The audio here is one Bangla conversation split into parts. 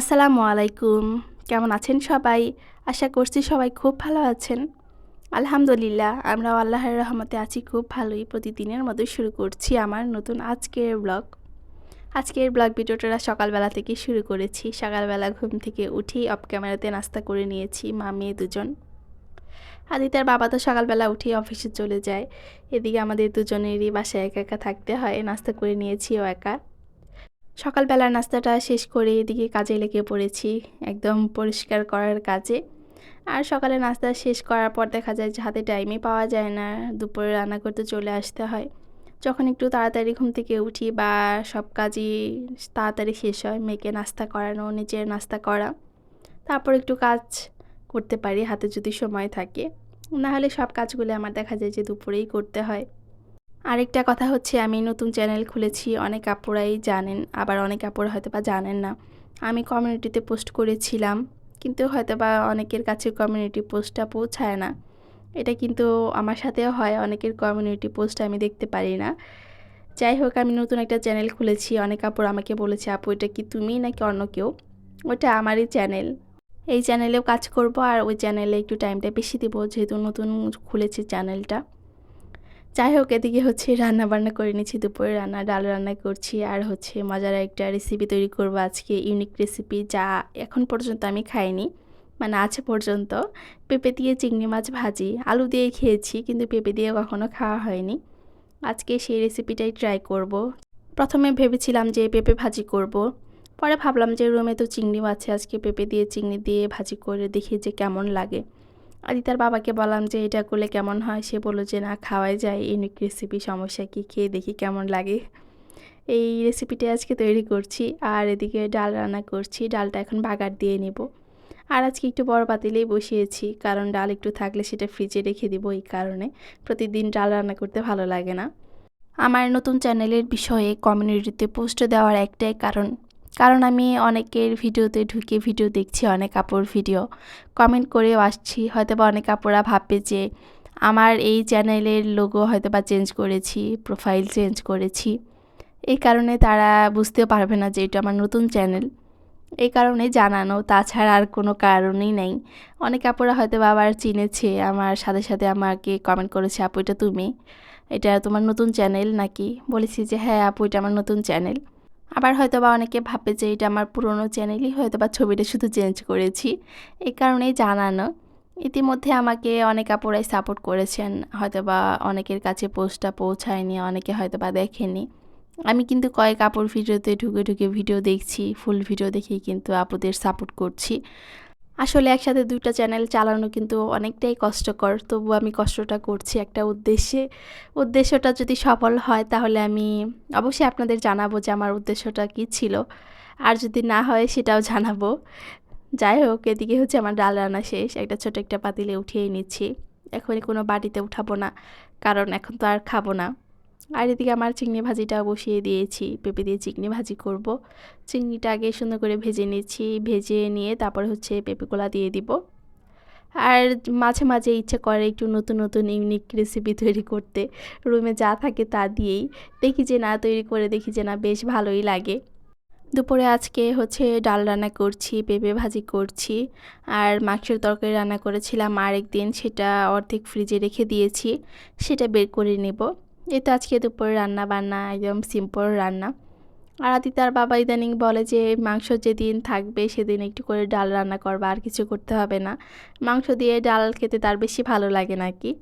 আসসালামু আলাইকুম। কেমন আছেন সবাই? আশা করছি সবাই খুব ভালো আছেন। আলহামদুলিল্লাহ আমরা আল্লাহর রহমতে আছি, খুব ভালোই। প্রতিদিনের মতো শুরু করছি আমার নতুন আজকের ব্লগ। আজকের ব্লগ ভিডিওটা সকালবেলা থেকে শুরু করেছি। সকালবেলা ঘুম থেকে উঠি অফ ক্যামেরাতে নাস্তা করে নিয়েছি, মা, মেয়ে দুজন। আদিতার বাবা তো সকালবেলা উঠেই অফিসে চলে যায়। এদিকে আমাদের দুজনেরই বাসায় একা একা থাকতে হয়। নাস্তা করে নিয়েছিও একা। সকালবেলার নাস্তাটা শেষ করে এদিকে কাজে লেগে পড়েছি, একদম পরিষ্কার করার কাজে। আর সকালে নাস্তা শেষ করার পর দেখা যায় যে হাতে টাইমই পাওয়া যায় না, দুপুরে রান্না করতে চলে আসতে হয়। যখন একটু তাড়াতাড়ি ঘুম থেকে উঠি বা সব কাজই তাড়াতাড়ি শেষ হয়, মেয়েকে নাস্তা করানো, নিজের নাস্তা করা, তারপর একটু কাজ করতে পারি হাতে যদি সময় থাকে। না হলে সব কাজগুলো আমার দেখা যায় যে দুপুরেই করতে হয়। আরেকটা কথা হচ্ছে, আমি নতুন চ্যানেল খুলেছি, অনেক আপুরাই জানেন, আবার অনেক আপুরা হয়তো বা জানেন না। আমি কমিউনিটিতে পোস্ট করেছিলাম, কিন্তু হয়তো বা অনেকের কাছে কমিউনিটি পোস্টটা পৌঁছায় না। এটা কিন্তু আমার সাথেও হয়, অনেকের কমিউনিটি পোস্ট আমি দেখতে পারি না। যাই হোক, আমি নতুন একটা চ্যানেল খুলেছি, অনেক আপুর আমাকে বলেছে, আপু, এটা কি তুমি নাকি অন্য কেউ? ওটা আমারই চ্যানেল। এই চ্যানেলেও কাজ করব, আর ওই চ্যানেলে একটু টাইমটা বেশি দেবো, যেহেতু নতুন খুলেছি চ্যানেলটা। যাই হোক এদিকে হচ্ছে রান্না বান্না করে নিচ্ছি, দুপুরে রান্না, ডাল রান্না করছি, আর হচ্ছে মজার একটা রেসিপি তৈরি করব আজকে ইউনিক রেসিপি যা এখন পর্যন্ত আমি খাইনি মানে আছে পর্যন্ত পেঁপে দিয়ে চিংড়ি মাছ ভাজি, আলু দিয়ে খেয়েছি, কিন্তু পেঁপে দিয়ে কখনো খাওয়া হয়নি আজকে সেই রেসিপিটাই ট্রাই করব। প্রথমে ভেবেছিলাম যে পেঁপে ভাজি করব। পরে ভাবলাম যে রুমে তো চিংড়ি মাছে আজকে পেঁপে দিয়ে, চিংড়ি দিয়ে ভাজি করে দেখি যে কেমন লাগে আদিতার বাবাকে বললাম যে, এটা করলে কেমন হয়? সে বলল যে, না, খাওয়াই যায়। ইউনিক রেসিপি সমস্যা কি? খেয়ে দেখি কেমন লাগে। এই রেসিপিটা আজকে তৈরি করছি আর এদিকে ডাল রান্না করছি। ডালটা এখন বাগার দিয়ে নেব। আর আজকে একটু বড় পাতিলেই বসিয়েছি, কারণ ডাল একটু থাকলে সেটা ফ্রিজে রেখে দিব এই কারণে। প্রতিদিন ডাল রান্না করতে ভালো লাগে না। আমার নতুন চ্যানেলের বিষয়ে কমিউনিটিতে পোস্ট দেওয়ার একটাই কারণ কারণ আমি অনেকের ভিডিওতে ঢুকে ভিডিও দেখছি, অনেক কাপড় ভিডিও। কমেন্ট করেও আসছি হয়তো বা অনেক কাপড়রা ভাববে যে আমার এই চ্যানেলের লোগো হয়তো বা চেঞ্জ করেছি প্রোফাইল চেঞ্জ করেছি। এই কারণে তারা বুঝতেও পারবে না যে এটা আমার নতুন চ্যানেল। এই কারণে জানানো, তাছাড়া আর কোনো কারণই নেই। অনেক আপুরা হয়তো আবার চিনেছে, আমার সাথে সাথে আমাকে কমেন্ট করেছে, আপু, এটা তুমি? এটা তোমার নতুন চ্যানেল নাকি? বলেছি যে হ্যাঁ আপু, এটা আমার নতুন চ্যানেল। আবার হয়তো বা অনেকে ভাবে যে এটা আমার পুরনো চ্যানেলই হয়তো বা ছবিটা শুধু চেঞ্জ করেছি। এই কারণেই জানানো। ইতিমধ্যে আমাকে অনেক আপুরাই সাপোর্ট করেছেন। হয়তো বা অনেকের কাছে পোস্টটা পৌঁছায়নি, অনেকে হয়তো বা দেখেনি। আমি কিন্তু কয়েক আপুর ভিডিওতে ঢুকে ঢুকে ভিডিও দেখছি, ফুল ভিডিও দেখেই কিন্তু আপুদের সাপোর্ট করছি। আসলে একসাথে দুইটা চ্যানেল চালানো কিন্তু অনেকটাই কষ্টকর। তবু আমি কষ্টটা করছি একটা উদ্দেশ্যে। উদ্দেশ্যটা যদি সফল হয় তাহলে আমি অবশ্যই আপনাদের জানাব যে আমার উদ্দেশ্যটা কী ছিল। আর যদি না হয় সেটাও জানাব। যাই হোক, এদিকে হচ্ছে আমার ডাল রান্না শেষ। একটা ছোট একটা পাতিলে উঠিয়ে নিচ্ছি। এখনই কোনো বাটিতে উঠাবো না, কারণ এখন তো আর খাব না। আর এদিকে আমার চিংড়ি ভাজিটা বসিয়ে দিয়েছি। পেঁপে দিয়ে চিংড়ি ভাজি করব। চিংড়িটা আগে সুন্দর করে ভেজে নিয়েছি ভেজে নিয়ে তারপরে হচ্ছে পেঁপে পেঁপেগুলা দিয়ে দিব। আর মাঝে মাঝে ইচ্ছে করে একটু নতুন নতুন ইউনিক রেসিপি তৈরি করতে। রুমে যা থাকে তা দিয়েই দেখি যে না, তৈরি করে দেখি যে না, বেশ ভালোই লাগে। দুপুরে আজকে হচ্ছে ডাল রান্না করছি, পেঁপে ভাজি করছি। আর মাংসের তরকারি রান্না করেছিলাম আরেক দিন সেটা অর্ধেক ফ্রিজে রেখে দিয়েছি। সেটা বের করে নেব। এই তো আজকে দুপুরে রান্না বান্না, একদম সিম্পল রান্না। আর তার বাবা ইদানিং বলে যে, মাংস যেদিন থাকবে সেদিন একটু করে ডাল রান্না করবা, আর কিছু করতে হবে না। মাংস দিয়ে ডাল খেতে তার বেশি ভালো লাগে নাকি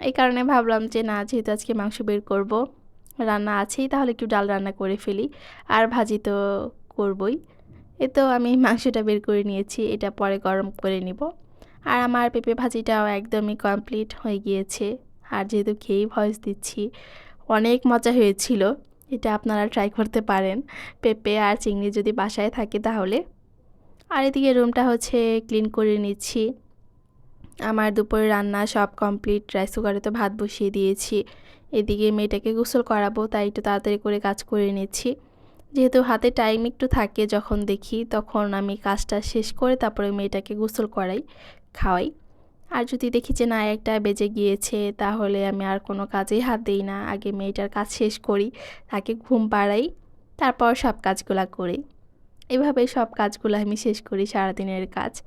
এই কারণে ভাবলাম যে, না, যেহেতু আজকে মাংস বের করব, রান্না আছেই, তাহলে একটু ডাল রান্না করে ফেলি। আর ভাজি তো করবই। এ তো আমি মাংসটা বের করে নিয়েছি, এটা পরে গরম করে নিব। আর আমার পেঁপে ভাজিটাও একদমই কমপ্লিট হয়ে গিয়েছে। আর যেহেতু খেয়েই ভয়েস দিচ্ছি, অনেক মজা হয়েছিল। এটা আপনারা ট্রাই করতে পারেন। পেঁপে আর চিংড়ি যদি বাসায় থাকে তাহলে। আর এদিকে রুমটা হচ্ছে ক্লিন করে নিচ্ছি। আমার দুপুরে রান্না সব কমপ্লিট রাইস কুকারে তো ভাত বসিয়ে দিয়েছি। এদিকে মেয়েটাকে গোসল করাবো, তাই একটু তাড়াতাড়ি করে কাজ করে নিচ্ছি। যেহেতু হাতে টাইম একটু থাকে যখন দেখি, তখন আমি কাজটা শেষ করে তারপরে মেয়েটাকে গোসল করাই, খাওয়াই। আর যদি দেখি যে না, একটা বেজে গিয়েছে, তাহলে আমি আর কোনো কাজেই হাত দিই না। আগে মেয়েটার কাজ শেষ করি, তাকে ঘুম পাড়াই, তারপর সব কাজগুলা করি। এভাবে সব কাজগুলো আমি শেষ করি সারাদিনের কাজ।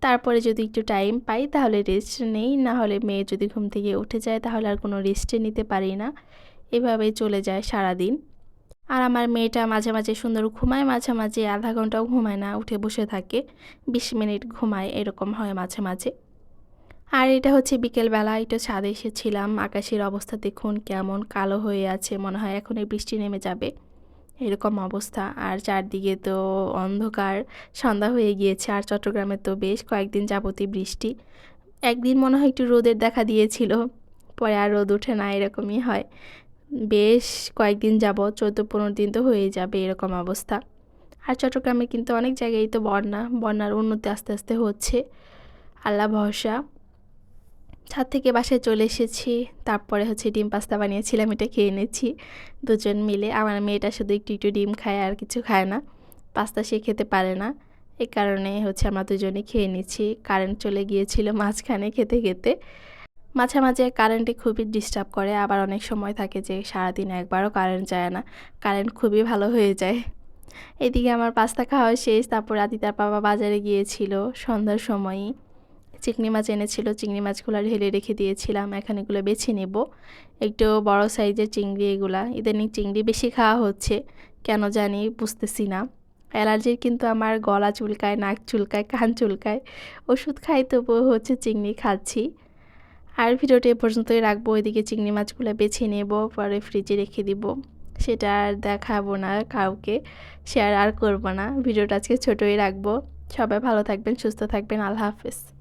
তারপরে যদি একটু টাইম পাই, তাহলে রেস্ট নেই। না হলে মেয়ে যদি ঘুম থেকে উঠে যায়, তাহলে আর কোনো রেস্টে নিতে পারি না। এভাবেই চলে যায় সারাদিন। আর আমার মেয়েটা মাঝে মাঝে সুন্দর ঘুমায়, মাঝে মাঝে আধা ঘন্টাও ঘুমায় না, উঠে বসে থাকে। বিশ মিনিট ঘুমায়, এরকম হয় মাঝে মাঝে। আর এটা হচ্ছে বিকেলবেলা এটা ছাদে এসেছিলাম। আকাশের অবস্থা দেখুন কেমন, কালো হয়ে আছে, মনে হয় এখন এই বৃষ্টি নেমে যাবে। এরকম অবস্থা। আর চারদিকে তো অন্ধকার, সন্ধ্যা হয়ে গিয়েছে। আর চট্টগ্রামে তো বেশ কয়েকদিন যাবতীয় বৃষ্টি। একদিন মনে হয় একটু রোদের দেখা দিয়েছিল, পরে আর রোদ ওঠে না, এরকমই হয়। বেশ কয়েকদিন যাব চোদ্দ পনেরো দিন তো হয়ে যাবে এরকম অবস্থা। আর চট্টগ্রামে কিন্তু অনেক জায়গায় তো বন্যা, বন্যার উন্নতি আস্তে আস্তে হচ্ছে। আল্লাহ ভরসা। ছাদ থেকে বাসায় চলে এসেছি। তারপরে হচ্ছে ডিম পাস্তা বানিয়েছিলাম, এটা খেয়ে এনেছি দুজন মিলে। আমার মেয়েটা শুধু একটু একটু ডিম খায়, আর কিছু খায় না। পাস্তা সে খেতে পারে না। এই কারণে হচ্ছে আমরা দুজনে খেয়ে নিচ্ছি কারেন্ট চলে গিয়েছিল মাঝখানে খেতে খেতে। মাঝে মাঝে কারেন্টে খুবই ডিস্টার্ব করে। আবার অনেক সময় থাকে যে সারাদিন একবারও কারেন্ট যায় না। কারেন্ট খুবই ভালো হয়ে যায়। এদিকে আমার পাস্তা খাওয়া শেষ। তারপর রাতে তার বাবা বাজারে গিয়েছিল সন্ধ্যার সময়ই। চিংড়ি মাছ এনেছিল, চিংড়ি মাছগুলো ঢেলে রেখে দিয়েছিলাম, এখন এগুলো বেছে নেব। একটু বড় সাইজের চিংড়ি এগুলা, ইদানিং চিংড়ি বেশি খাওয়া হচ্ছে, কেন জানি বুঝতেছি না। অ্যালার্জির কিন্তু আমার গলা চুলকায়, নাক চুলকায়, কান চুলকায়, ওষুধ খাই তবুও হচ্ছে চিংড়ি খাচ্ছি। আর ভিডিওটি এ পর্যন্তই রাখব ওইদিকে চিংড়ি মাছগুলো বেছে নেব, পরে ফ্রিজে রেখে দিব। সেটা আর দেখাবো না কাউকে শেয়ার আর করব না। ভিডিওটা আজকে ছোটোই রাখব। সবাই ভালো থাকবেন, সুস্থ থাকবেন, আল্লাহ হাফেজ।